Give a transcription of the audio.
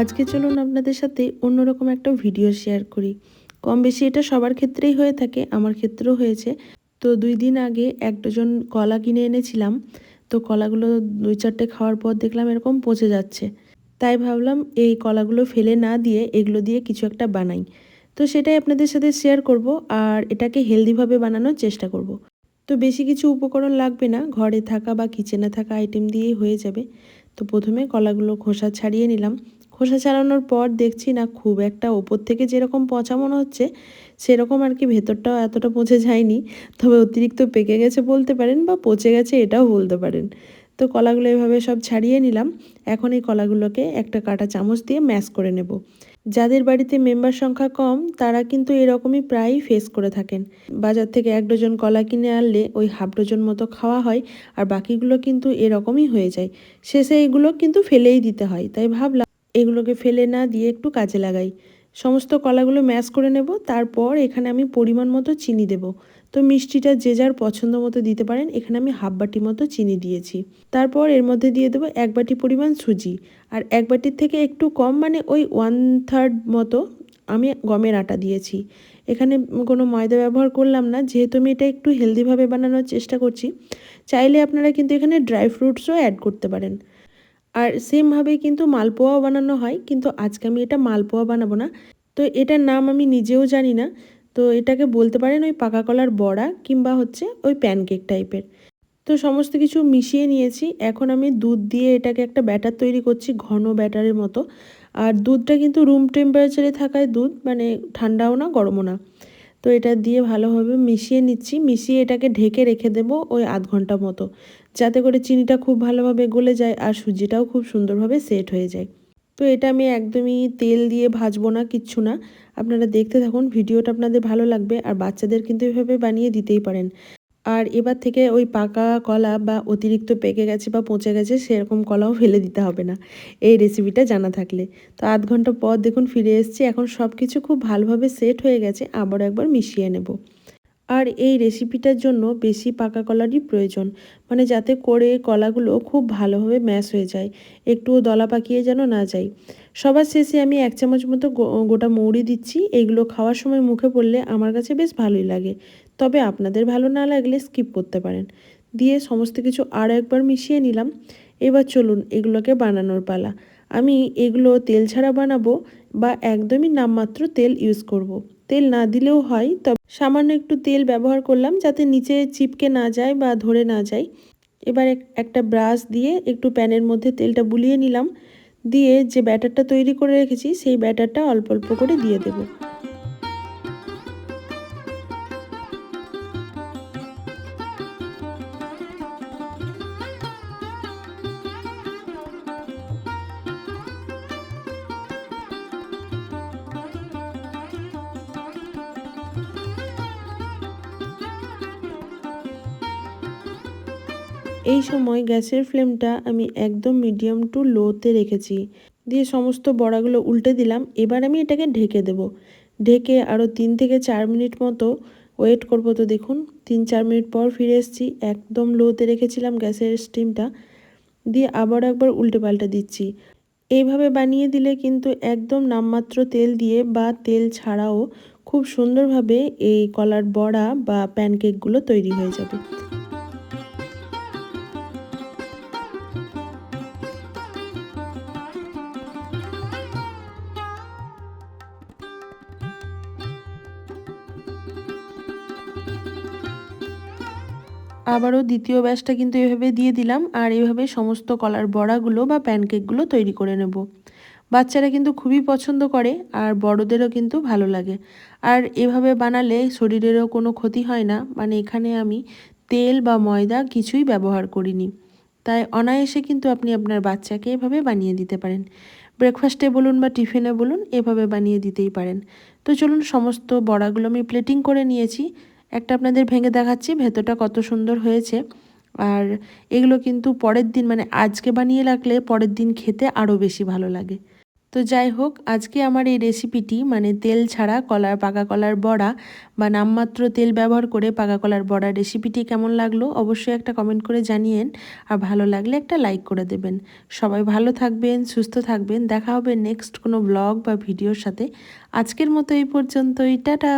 আজকে চলুন আপনাদের সাথে অন্যরকম একটা ভিডিও শেয়ার করি। কম বেশি এটা সবার ক্ষেত্রেই হয়ে থাকে, আমার ক্ষেত্রেও হয়েছে। তো দুই দিন আগে এক ডজন কলা কিনে এনেছিলাম। তো কলাগুলো দুই চারটে খাওয়ার পর দেখলাম এরকম পচে যাচ্ছে। তাই ভাবলাম এই কলাগুলো ফেলে না দিয়ে এগুলো দিয়ে কিছু একটা বানাই। তো সেটাই আপনাদের সাথে শেয়ার করব আর এটাকে হেলদিভাবে বানানোর চেষ্টা করব। তো বেশি কিছু উপকরণ লাগবে না, ঘরে থাকা বা কিচেনে থাকা আইটেম দিয়েই হয়ে যাবে। তো প্রথমে কলাগুলো খোসা ছাড়িয়ে নিলাম। খোসা ছাড়ানোর পর দেখছি না, খুব একটা ওপর থেকে যেরকম পচা মনে হচ্ছে, সেরকম আর কি ভেতরটাও এতটা পচে যায়নি। তবে অতিরিক্ত পেকে গেছে বলতে পারেন বা পচে গেছে এটাও বলতে পারেন। তো কলাগুলো এভাবে সব ছাড়িয়ে নিলাম। এখন এই কলাগুলোকে একটা কাটা চামচ দিয়ে ম্যাশ করে নেব। যাদের বাড়িতে মেম্বার সংখ্যা কম, তারা কিন্তু এরকমই প্রায়ই ফেস করে থাকেন। বাজার থেকে এক ডজন কলা কিনে আনলে ওই হাফ ডজন মতো খাওয়া হয়, আর বাকিগুলো কিন্তু এরকমই হয়ে যায়। শেষে এগুলো কিন্তু ফেলেই দিতে হয়। তাই ভাবলাম এগুলোকে ফেলে না দিয়ে একটু কাজে লাগাই। সমস্ত কলাগুলো ম্যাশ করে নেব, তারপর এখানে আমি পরিমাণ মতো চিনি দেব। তো মিষ্টিটা যে যার পছন্দ মতো দিতে পারেন, এখানে আমি হাফ বাটি মতো চিনি দিয়েছি। তারপর এর মধ্যে দিয়ে দেবো এক বাটি পরিমাণ সুজি। আর এক বাটির থেকে একটু কম মানে ওই ওয়ান থার্ড মতো আমি গমের আটা দিয়েছি। এখানে কোনো ময়দা ব্যবহার করলাম না, যেহেতু আমি এটা একটু হেলদিভাবে বানানোর চেষ্টা করছি। চাইলে আপনারা কিন্তু এখানে ড্রাই ফ্রুটসও অ্যাড করতে পারেন। আর সেমভাবেই কিন্তু মালপোয়াও বানানো হয়, কিন্তু আজকে আমি এটা মালপোয়া বানাবো না। তো এটার নাম আমি নিজেও জানি না। তো এটাকে বলতে পারেন ওই পাকা কলার বড়া কিংবা হচ্ছে ওই প্যানকেক টাইপের তো সমস্ত কিছু মিশিয়ে নিয়েছি। এখন আমি দুধ দিয়ে এটাকে একটা ব্যাটার তৈরি করছি, ঘন ব্যাটারের মতো। আর দুধটা কিন্তু রুম টেম্পারেচারে থাকায় দুধ মানে ঠান্ডাও না, গরমও না। তো এটা দিয়ে ভালোভাবে মিশিয়ে নিচ্ছি। মিশিয়ে এটাকে ঢেকে রেখে দেব ওই আধ ঘণ্টা মতো। যাতে করে চিনিটা খুব ভালোভাবে গলে যায় আর সুজিটাও খুব সুন্দরভাবে সেট হয়ে যায়। তো এটা আমি একদমই তেল দিয়ে ভাজবো না, কিচ্ছু না। আপনারা দেখতে থাকুন, ভিডিওটা আপনাদের ভালো লাগবে। আর বাচ্চাদের কিন্তু এভাবে বানিয়ে দিতেই পারেন। আর এবার থেকে ওই পাকা কলা বা অতিরিক্ত পেকে গেছে বা পচে গেছে সেরকম কলাও ফেলে দিতে হবে না এই রেসিপিটা জানা থাকলে। তো আধ ঘণ্টা পর দেখুন ফিরে এসছি। এখন সব কিছু খুব ভালোভাবে সেট হয়ে গেছে। আবার একবার মিশিয়ে নেব। আর এই রেসিপিটার জন্য বেশি পাকা কলারই প্রয়োজন। মানে যাতে করে কলাগুলো খুব ভালোভাবে ম্যাশ হয়ে যায়, একটুও দলা পাকিয়ে যেন না যায়। সবার শেষে আমি এক চামচ মতো গোটা মৌরি দিচ্ছি। এইগুলো খাওয়ার সময় মুখে পড়লে আমার কাছে বেশ ভালোই লাগে। তবে আপনাদের ভালো না লাগলে স্কিপ করতে পারেন। দিয়ে সমস্ত কিছু আরও একবার মিশিয়ে নিলাম। এবার চলুন এগুলোকে বানানোর পালা। আমি এগুলো তেল ছাড়া বানাবো বা একদমই নামমাত্র তেল ইউজ করব। তেল না দিলেও হয়, তবে সামান্য একটু তেল ব্যবহার করলাম যাতে নিচে চিপকে না যায় বা ধরে না যায়। এবার একটা ব্রাশ দিয়ে একটু প্যানের মধ্যে তেলটা বুলিয়ে নিলাম। দিয়ে যে ব্যাটারটা তৈরি করে রেখেছি, সেই ব্যাটারটা অল্প অল্প করে দিয়ে দেবো। এই সময় গ্যাসের ফ্লেমটা আমি একদম মিডিয়াম টু লোতে রেখেছি। দিয়ে সমস্ত বড়াগুলো উল্টে দিলাম। এবার আমি এটাকে ঢেকে দেব। ঢেকে আরও তিন থেকে চার মিনিট মতো ওয়েট করব তো দেখুন। তিন চার মিনিট পর ফিরে এসেছি। একদম লোতে রেখেছিলাম গ্যাসের স্টিমটা। দিয়ে আবার একবার উল্টে পাল্টে দিচ্ছি। এইভাবে বানিয়ে দিলে কিন্তু একদম নামমাত্র তেল দিয়ে বা তেল ছাড়াও খুব সুন্দরভাবে এই কলার বড়া বা প্যানকেকগুলো তৈরি হয়ে যাবে। আবারও দ্বিতীয় ব্যাচটা কিন্তু এভাবে দিয়ে দিলাম আর এভাবে সমস্ত কলার বড়াগুলো বা প্যানকেকগুলো তৈরি করে নেব। বাচ্চারা কিন্তু খুবই পছন্দ করে আর বড়দেরও কিন্তু ভালো লাগে। আর এভাবে বানালে শরীরেরও কোনো ক্ষতি হয় না মানে এখানে আমি তেল বা ময়দা কিছুই ব্যবহার করিনি। তাই অনায়াসে কিন্তু আপনি আপনার বাচ্চাকে এভাবে বানিয়ে দিতে পারেন। ব্রেকফাস্টে বলুন বা টিফিনে বলুন এভাবে বানিয়ে দিতেই পারেন। তো চলুন সমস্ত বড়াগুলো আমি প্লেটিং করে নিয়েছি। একটা আপনাদের ভেঙে দেখাচ্ছি, ভেতরটা কত সুন্দর হয়েছে। আর এগুলো কিন্তু পরের দিন মানে আজকে বানিয়ে রাখলে পরের দিন খেতে আরও বেশি ভালো লাগে। তো যাই হোক, আজকে আমার এই রেসিপিটি মানে তেল ছাড়া কলার, পাকা কলার বড়া বা নামমাত্র তেল ব্যবহার করে পাকা কলার বড়া রেসিপিটি কেমন লাগল অবশ্যই একটা কমেন্ট করে জানিয়েন। আর ভালো লাগলে একটা লাইক করে দেবেন। সবাই ভালো থাকবেন, সুস্থ থাকবেন। দেখা হবে নেক্সট কোনো ব্লগ বা ভিডিওর সাথে। আজকের মতো এই পর্যন্তই। টাটা!